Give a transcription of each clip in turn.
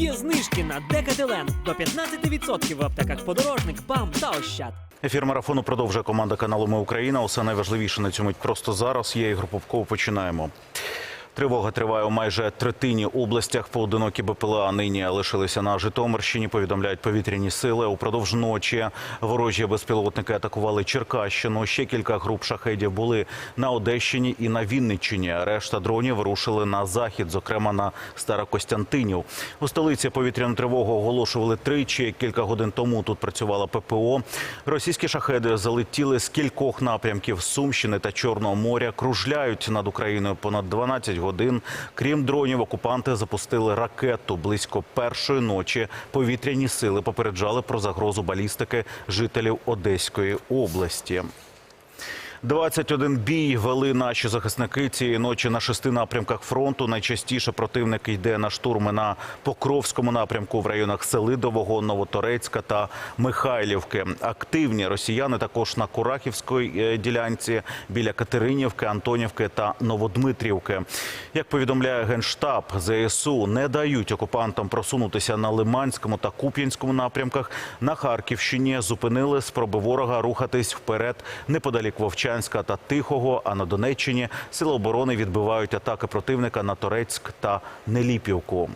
Є знижки на Декателен до 15% в аптеках подорожник, БАМ та Ощад. Ефір марафону продовжує команда каналу Ми Україна. Усе найважливіше на мить просто зараз. Я Ігор Попков. Починаємо. Тривога триває у майже третині областях. Поодинокі БПЛА нині лишилися на Житомирщині. Повідомляють повітряні сили. Упродовж ночі ворожі безпілотники атакували Черкащину. Ще кілька груп шахедів були на Одещині і на Вінниччині. Решта дронів рушили на захід, зокрема на Старокостянтинів. У столиці повітряну тривогу оголошували тричі. Кілька годин тому тут працювала ППО. Російські шахеди залетіли з кількох напрямків Сумщини та Чорного моря. Кружляють над Україною понад 12 годин. Крім дронів, окупанти запустили ракету близько першої ночі. Повітряні сили попереджали про загрозу балістики жителів Одеської області. 21 бій вели наші захисники цієї ночі на шести напрямках фронту. Найчастіше противник йде на штурми на Покровському напрямку в районах Селидового, Новоторецька та Михайлівки. Активні росіяни також на Курахівській е, ділянці біля Катеринівки, Антонівки та Новодмитрівки. Як повідомляє генштаб, ЗСУ не дають окупантам просунутися на Лиманському та Куп'янському напрямках. На Харківщині зупинили спроби ворога рухатись вперед неподалік Вовчанська та Тихого. А на Донеччині сили оборони відбивають атаки противника на Торецьк та Неліпівку.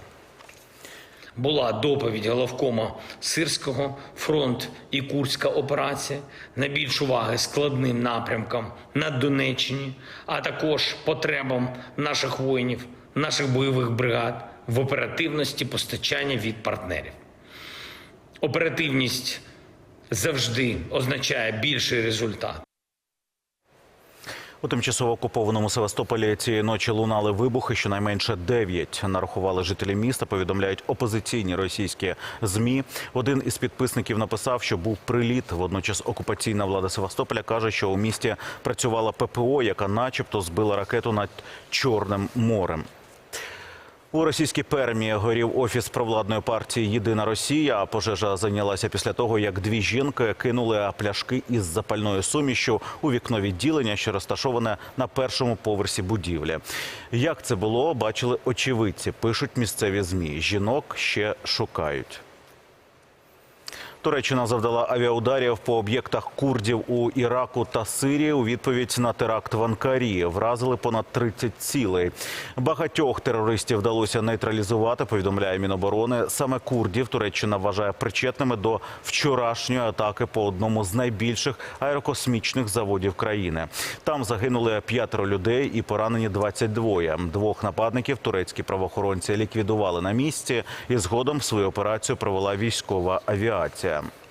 Була доповідь головкома Сирського, фронт і Курська операція, найбільш уваги складним напрямкам на Донеччині, а також потребам наших воїнів, наших бойових бригад в оперативності постачання від партнерів. Оперативність завжди означає більший результат. У тимчасово окупованому Севастополі цієї ночі лунали вибухи. Щонайменше дев'ять нарахували жителі міста. Повідомляють опозиційні російські змі. Один із підписників написав, що був приліт. Водночас окупаційна влада Севастополя каже, що у місті працювала ППО, яка, начебто, збила ракету над Чорним морем. У російській Пермі горів офіс провладної партії Єдина Росія. А Пожежа зайнялася після того, як дві жінки кинули пляшки із запальною сумішю у вікно відділення, що розташоване на першому поверсі будівлі. Як це було, бачили очевидці. Пишуть місцеві змі. Жінок ще шукають. Туреччина завдала авіаударів по об'єктах курдів у Іраку та Сирії у відповідь на теракт в Анкарі. Вразили понад 30 цілей. Багатьох терористів вдалося нейтралізувати. Повідомляє Міноборони. Саме курдів Туреччина вважає причетними до вчорашньої атаки по одному з найбільших аерокосмічних заводів країни. Там загинули п'ятеро людей і поранені 22. Двох нападників турецькі правоохоронці ліквідували на місці, і згодом свою операцію провела військова авіація. them.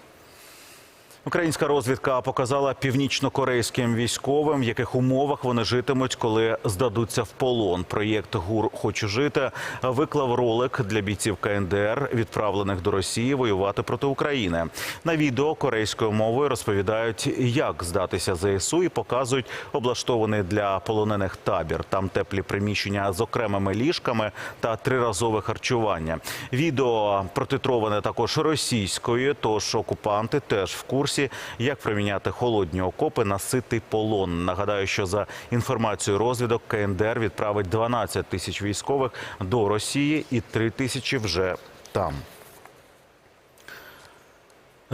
Українська розвідка показала північно-корейським військовим, в яких умовах вони житимуть, коли здадуться в полон. Проєкт ГУР Хочу жити виклав ролик для бійців КНДР, відправлених до Росії воювати проти України. На відео корейською мовою розповідають, як здатися ЗСУ і показують облаштований для полонених табір. Там теплі приміщення з окремими ліжками та триразове харчування. Відео протитроване також російською, тож окупанти теж в курсі, як приміняти холодні окопи на ситий полон. Нагадаю, що за інформацією розвідок КНДР відправить 12 тисяч військових до Росії і 3 тисячі вже там.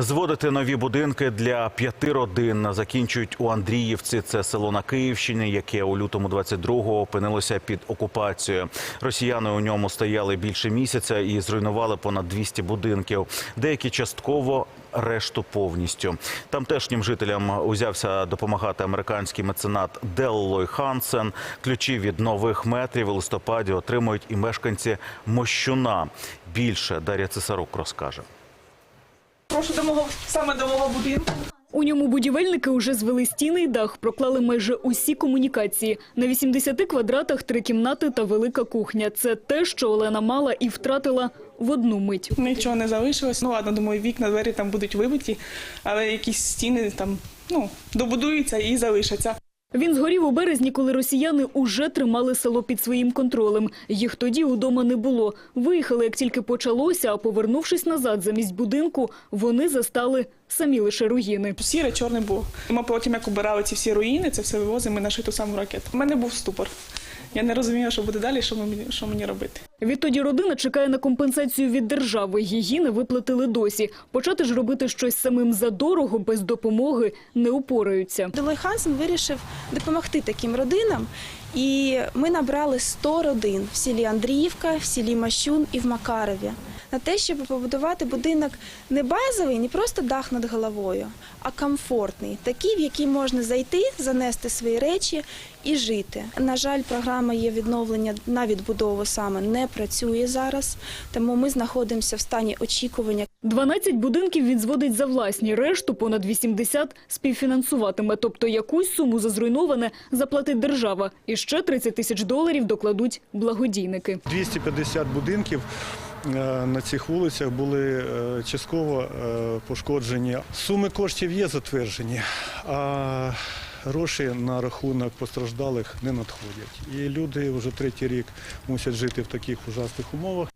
Зводити нові будинки для п'яти родин закінчують у Андріївці. Це село на Київщині, яке у лютому 22-го опинилося під окупацією. Росіяни у ньому стояли більше місяця і зруйнували понад 200 будинків. Деякі частково, решту повністю. Тамтешнім жителям узявся допомагати американський меценат Деллой Хансен. Ключі від нових метрів у листопаді отримують і мешканці Мощуна. Більше Дар'я Цесарук розкаже. Прошу до мого саме до мого будинку. У ньому будівельники уже звели стіни і дах, проклали майже усі комунікації. На 80 квадратах три кімнати та велика кухня. Це те, що Олена мала і втратила в одну мить. Нічого не залишилось. Ну ладно, думаю, вікна, двері там будуть вибиті, але якісь стіни там ну добудуються і залишаться. Він згорів у березні, коли росіяни уже тримали село під своїм контролем. Їх тоді удома не було. Виїхали, як тільки почалося, а повернувшись назад замість будинку, вони застали самі лише руїни. Сіре, чорне було. Ми потім, як убирали ці всі руїни, це все вивозимо на ту саму ракету. У мене був ступор. Я не розумію, що буде далі, що мені, що мені робити. Відтоді родина чекає на компенсацію від держави. Її не виплатили досі. Почати ж робити щось самим задорого, без допомоги не упораються. Делой Хансен вирішив допомогти таким родинам. І ми набрали 100 родин в селі Андріївка, в селі Мащун і в Макарові на те, щоб побудувати будинок не базовий, не просто дах над головою, а комфортний, такий, в який можна зайти, занести свої речі і жити. На жаль, програма є відновлення на відбудову саме не працює зараз, тому ми знаходимося в стані очікування. 12 будинків він зводить за власні, решту понад 80 співфінансуватиме. Тобто якусь суму за зруйноване заплатить держава. І ще 30 тисяч доларів докладуть благодійники. 250 будинків на цих вулицях були е, частково е, пошкоджені. Суми коштів є затверджені, а гроші на рахунок постраждалих не надходять. І люди вже третій рік мусять жити в таких ужасних умовах.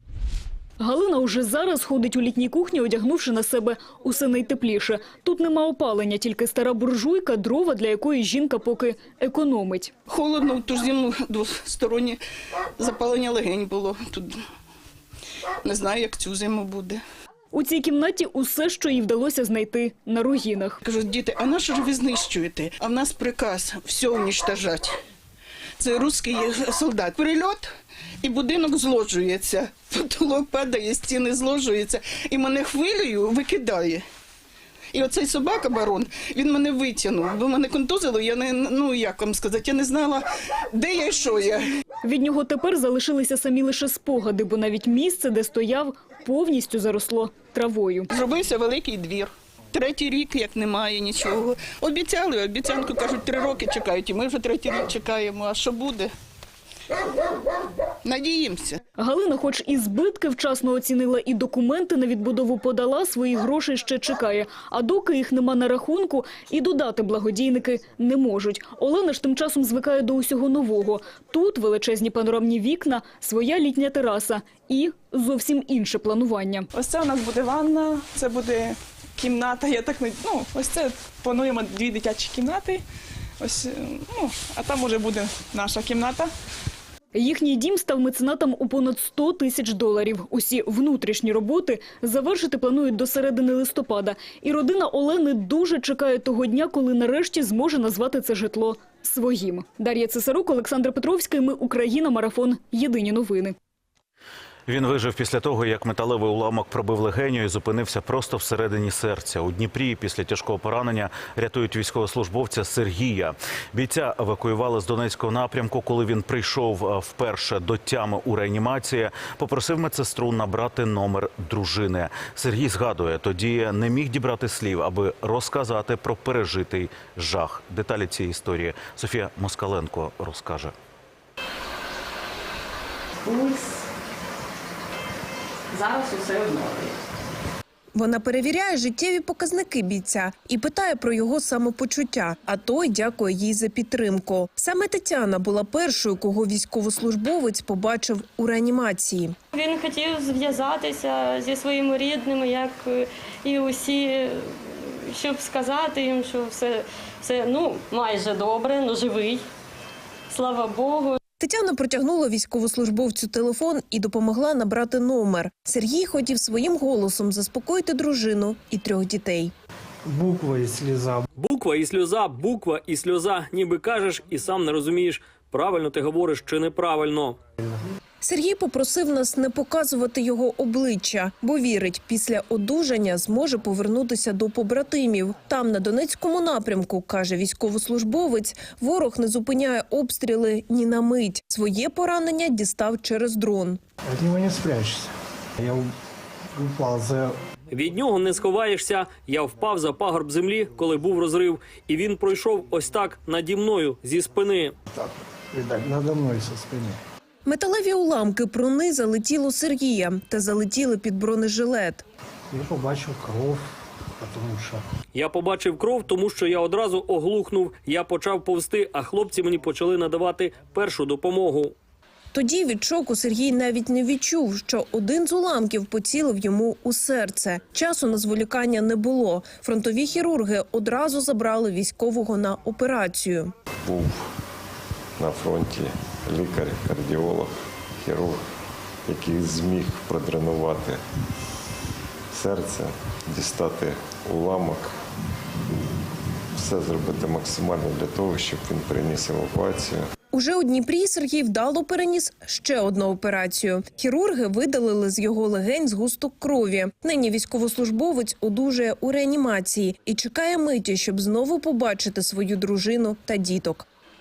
Галина уже зараз ходить у літній кухні, одягнувши на себе усе найтепліше. Тут нема опалення, тільки стара буржуйка, дрова, для якої жінка поки економить. Холодно, ту ж зиму двостороннє запалення легень було. Тут не знаю, як цю зиму буде. У цій кімнаті усе, що їй вдалося знайти на руїнах. Кажу, діти, а на що ж ви знищуєте? А в нас приказ все уничтожати. Це русський солдат. Прильот і будинок зложується. Потолок падає, стіни зложуються. І мене хвилею викидає. І оцей собака барон, він мене витягнув, бо мене контузило, я не ну як вам сказати, я не знала, де я і що я. Від нього тепер залишилися самі лише спогади, бо навіть місце, де стояв, повністю заросло травою. Зробився великий двір. Третій рік, як немає нічого. Обіцяли, обіцянку кажуть, три роки чекають, і ми вже третій рік чекаємо. А що буде? Надіємося. Галина, хоч і збитки вчасно оцінила, і документи на відбудову подала, своїх грошей ще чекає. А доки їх нема на рахунку, і додати благодійники не можуть. Олена ж тим часом звикає до усього нового. Тут величезні панорамні вікна, своя літня тераса і зовсім інше планування. Ось це у нас буде ванна, це буде кімната. Я так не ну, ось це плануємо дві дитячі кімнати. Ось, ну, а там уже буде наша кімната. Їхній дім став меценатом у понад 100 тисяч доларів. Усі внутрішні роботи завершити планують до середини листопада. І родина Олени дуже чекає того дня, коли нарешті зможе назвати це житло своїм. Дар'я Цесарук, Олександр Петровський. Ми Україна. Марафон. Єдині новини. Він вижив після того, як металевий уламок пробив легеню і зупинився просто всередині серця. У Дніпрі після тяжкого поранення рятують військовослужбовця Сергія. Бійця евакуювали з Донецького напрямку. Коли він прийшов е, вперше до тями у реанімації, попросив медсестру набрати номер дружини. Сергій згадує, тоді не міг дібрати слів, аби розказати про пережитий жах. Деталі цієї історії Софія Москаленко розкаже. пульс. Зараз усе в. Вона перевіряє життєві показники бійця і питає про його самопочуття. А той дякує їй за підтримку. Саме Тетяна була першою, кого військовослужбовець побачив у реанімації. Він хотів зв'язатися зі своїми рідними, як і усі, щоб сказати їм, що все, все ну, майже добре, ну живий. Слава Богу. Тетяна протягнула військовослужбовцю телефон і допомогла набрати номер. Сергій хотів своїм голосом заспокоїти дружину і трьох дітей. буква і сльоза, Буква і сльоза, буква і сльоза. Ніби кажеш і сам не розумієш, правильно ти говориш чи неправильно. Сергій попросив нас не показувати його обличчя, бо вірить, після одужання зможе повернутися до побратимів. Там, на Донецькому напрямку, каже військовослужбовець, ворог не зупиняє обстріли ні на мить. Своє поранення дістав через дрон. Від нього не спрячешся. Я упав за Від нього не сховаєшся. Я впав за пагорб землі, коли був розрив, і він пройшов ось так наді мною зі спини. так, видать, надо мною со спини. Металеві уламки пронизали тіло Сергія та залетіли під бронежилет. Я побачив кров, тому що Я побачив кров, тому що я одразу оглухнув. Я почав повзти, а хлопці мені почали надавати першу допомогу. Тоді від шоку Сергій навіть не відчув, що один з уламків поцілив йому у серце. Часу на зволікання не було. Фронтові хірурги одразу забрали військового на операцію. був на фронті лікар, кардіолог, хірург, який зміг продренувати серце, дістати уламок, все зробити максимально для того, щоб він переніс евакуацію. Уже у Дніпрі Сергій вдало переніс ще одну операцію. Хірурги видалили з його легень згусток крові. Нині військовослужбовець одужує у реанімації і чекає миті, щоб знову побачити свою дружину та діток.